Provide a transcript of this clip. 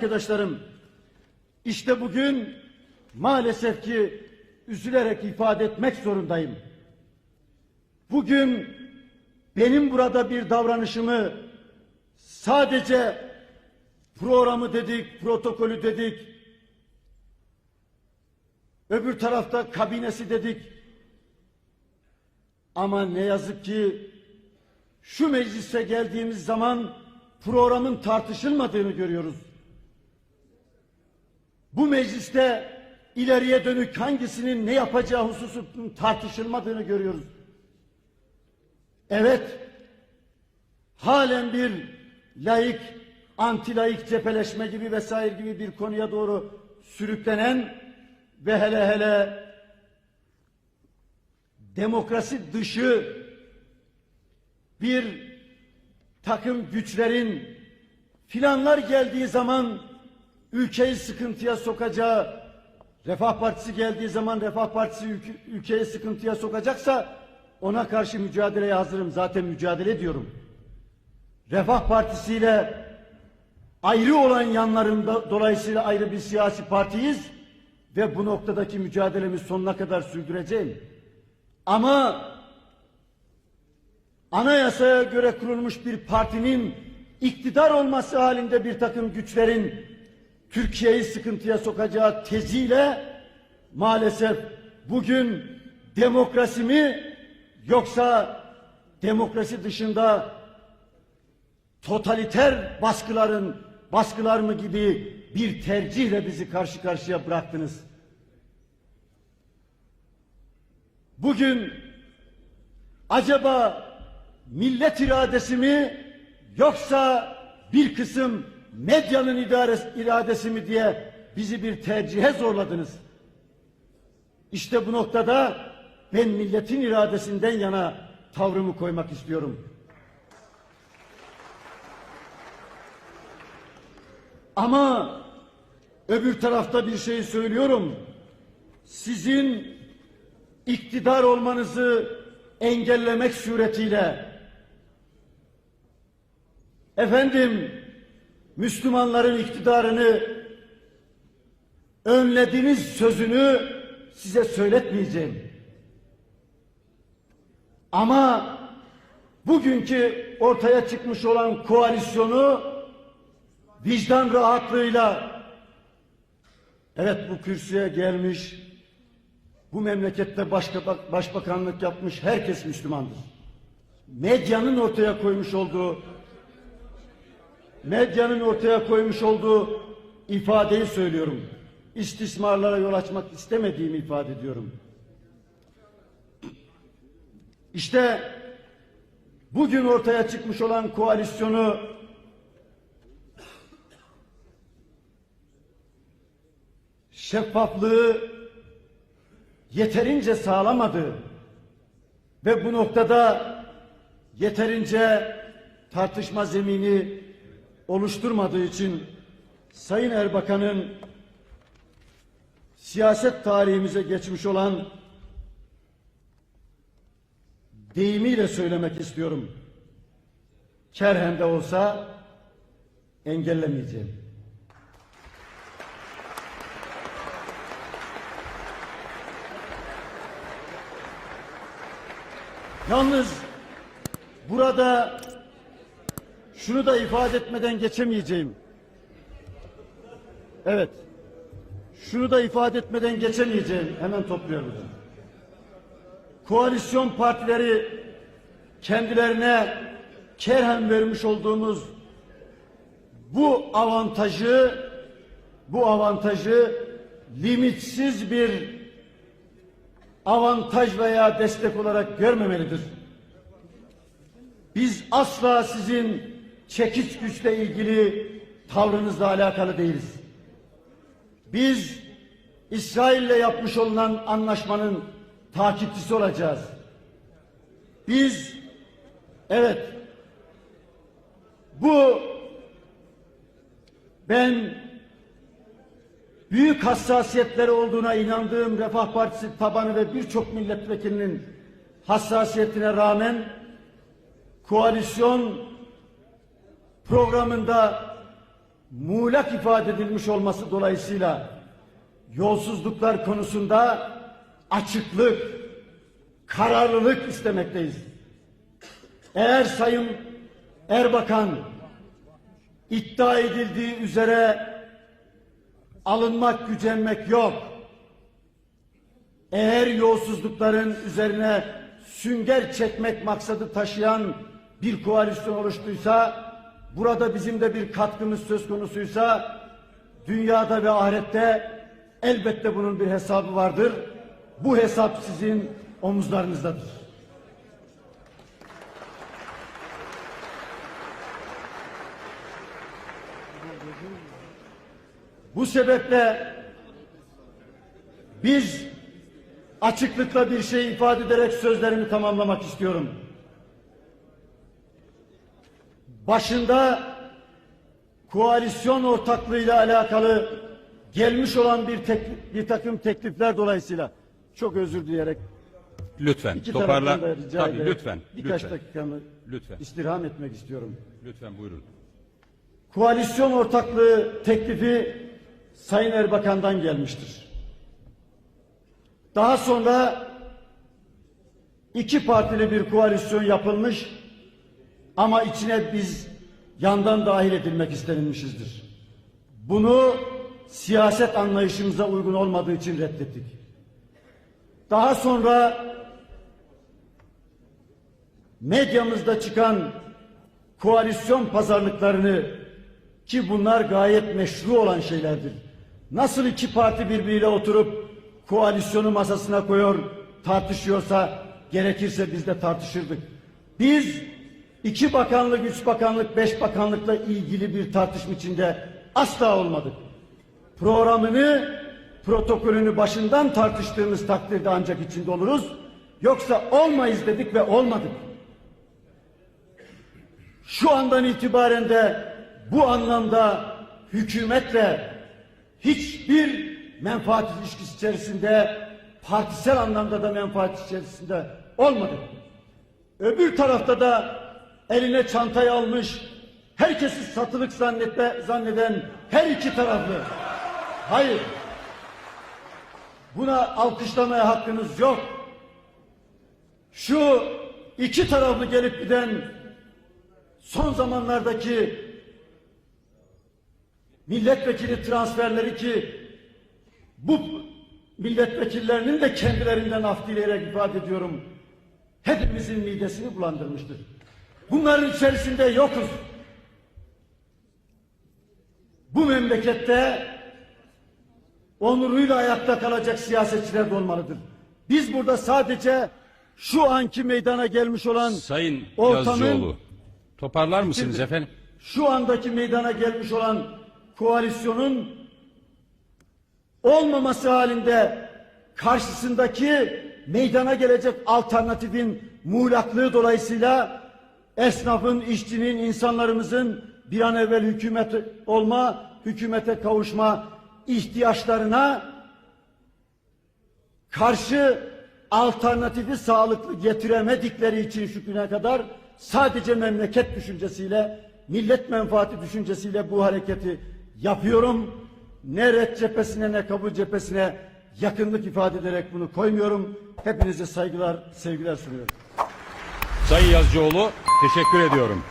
arkadaşlarım, işte bugün maalesef ki üzülerek ifade etmek zorundayım. Bugün benim burada bir davranışımı sadece programı dedik, protokolü dedik, öbür tarafta kabinesi dedik. Ama ne yazık ki şu meclise geldiğimiz zaman programın tartışılmadığını görüyoruz. Bu mecliste ileriye dönük hangisinin ne yapacağı hususunun tartışılmadığını görüyoruz. Evet, halen bir laik, anti laik cepheleşme gibi vesaire gibi bir konuya doğru sürüklenen ve hele hele demokrasi dışı bir takım güçlerin filanlar geldiği zaman ülkeyi sıkıntıya sokacağı, Refah Partisi geldiği zaman Refah Partisi ülke, ülkeyi sıkıntıya sokacaksa ona karşı mücadeleye hazırım. Zaten mücadele ediyorum. Refah Partisi ile ayrı olan yanlarında dolayısıyla ayrı bir siyasi partiyiz ve bu noktadaki mücadelemi sonuna kadar sürdüreceğim. Ama anayasaya göre kurulmuş bir partinin iktidar olması halinde bir takım güçlerin Türkiye'yi sıkıntıya sokacağı teziyle maalesef bugün demokrasi mi yoksa demokrasi dışında totaliter baskıların baskılar mı gibi bir tercihle bizi karşı karşıya bıraktınız. Bugün acaba millet iradesi mi yoksa bir kısım medyanın idaresi, iradesi mi diye bizi bir tercihe zorladınız. İşte bu noktada ben milletin iradesinden yana tavrımı koymak istiyorum. Ama öbür tarafta bir şey söylüyorum. Sizin iktidar olmanızı engellemek suretiyle efendim Müslümanların iktidarını önlediğiniz sözünü size söyletmeyeceğim. Ama bugünkü ortaya çıkmış olan koalisyonu vicdan rahatlığıyla evet bu kürsüye gelmiş bu memlekette başka, başbakanlık yapmış herkes Müslümandır. Medyanın ortaya koymuş olduğu medyanın ortaya koymuş olduğu ifadeyi söylüyorum. İstismarlara yol açmak istemediğimi ifade ediyorum. İşte bugün ortaya çıkmış olan koalisyonu şeffaflığı yeterince sağlamadı ve bu noktada yeterince tartışma zemini oluşturmadığı için Sayın Erbakan'ın siyaset tarihimize geçmiş olan deyimiyle söylemek istiyorum. Kerhen de olsa engellemeyeceğim. Yalnız burada şunu da ifade etmeden geçemeyeceğim. Evet. Şunu da ifade etmeden geçemeyeceğim. Hemen topluyorum. Koalisyon partileri kendilerine kerhen vermiş olduğumuz bu avantajı bu avantajı limitsiz bir avantaj veya destek olarak görmemelidir. Biz asla sizin çekiç güçle ilgili tavrınızla alakalı değiliz. Biz İsrail'le yapmış olunan anlaşmanın takipçisi olacağız. Biz evet bu ben büyük hassasiyetleri olduğuna inandığım Refah Partisi tabanı ve birçok milletvekilinin hassasiyetine rağmen koalisyon programında muğlak ifade edilmiş olması dolayısıyla yolsuzluklar konusunda açıklık, kararlılık istemekteyiz. Eğer Sayın Erbakan iddia edildiği üzere alınmak, gücenmek yok. Eğer yolsuzlukların üzerine sünger çekmek maksadı taşıyan bir koalisyon oluştuysa, burada bizim de bir katkımız söz konusuysa, dünyada ve ahirette elbette bunun bir hesabı vardır. Bu hesap sizin omuzlarınızdadır. Bu sebeple biz açıklıkla bir şey ifade ederek sözlerimi tamamlamak istiyorum. Başında koalisyon ortaklığıyla alakalı gelmiş olan bir, teklif, bir takım teklifler dolayısıyla çok özür dileyerek Lütfen iki toparla. da rica Tabii ederek lütfen. birkaç lütfen. dakikamı Lütfen. istirham etmek istiyorum. Lütfen buyurun. Koalisyon ortaklığı teklifi Sayın Erbakan'dan gelmiştir. Daha sonra iki partili bir koalisyon yapılmış ama içine biz yandan dahil edilmek istenilmişizdir. Bunu siyaset anlayışımıza uygun olmadığı için reddettik. Daha sonra medyamızda çıkan koalisyon pazarlıklarını ki bunlar gayet meşru olan şeylerdir. Nasıl iki parti birbiriyle oturup koalisyonu masasına koyuyor, tartışıyorsa gerekirse biz de tartışırdık. Biz iki bakanlık, üç bakanlık, beş bakanlıkla ilgili bir tartışma içinde asla olmadık. Programını, protokolünü başından tartıştığımız takdirde ancak içinde oluruz. Yoksa olmayız dedik ve olmadık. Şu andan itibaren de bu anlamda hükümetle hiçbir menfaat ilişkisi içerisinde partisel anlamda da menfaat içerisinde olmadık. Öbür tarafta da eline çantayı almış, herkesi satılık zannetme, zanneden her iki taraflı. Hayır. Buna alkışlamaya hakkınız yok. Şu iki taraflı gelip giden son zamanlardaki milletvekili transferleri ki bu milletvekillerinin de kendilerinden af dileyerek ifade ediyorum. Hepimizin midesini bulandırmıştır. Bunların içerisinde yokuz. Bu memlekette onuruyla ayakta kalacak siyasetçiler de olmalıdır. Biz burada sadece şu anki meydana gelmiş olan Sayın ortamın Yazıcıoğlu. Toparlar mısınız Şimdi- efendim? şu andaki meydana gelmiş olan koalisyonun olmaması halinde karşısındaki meydana gelecek alternatifin muğlaklığı dolayısıyla esnafın, işçinin, insanlarımızın bir an evvel hükümet olma, hükümete kavuşma ihtiyaçlarına karşı alternatifi sağlıklı getiremedikleri için şu güne kadar sadece memleket düşüncesiyle, millet menfaati düşüncesiyle bu hareketi yapıyorum. Ne red cephesine ne kabul cephesine yakınlık ifade ederek bunu koymuyorum. Hepinize saygılar, sevgiler sunuyorum. Sayın Yazıcıoğlu teşekkür ediyorum.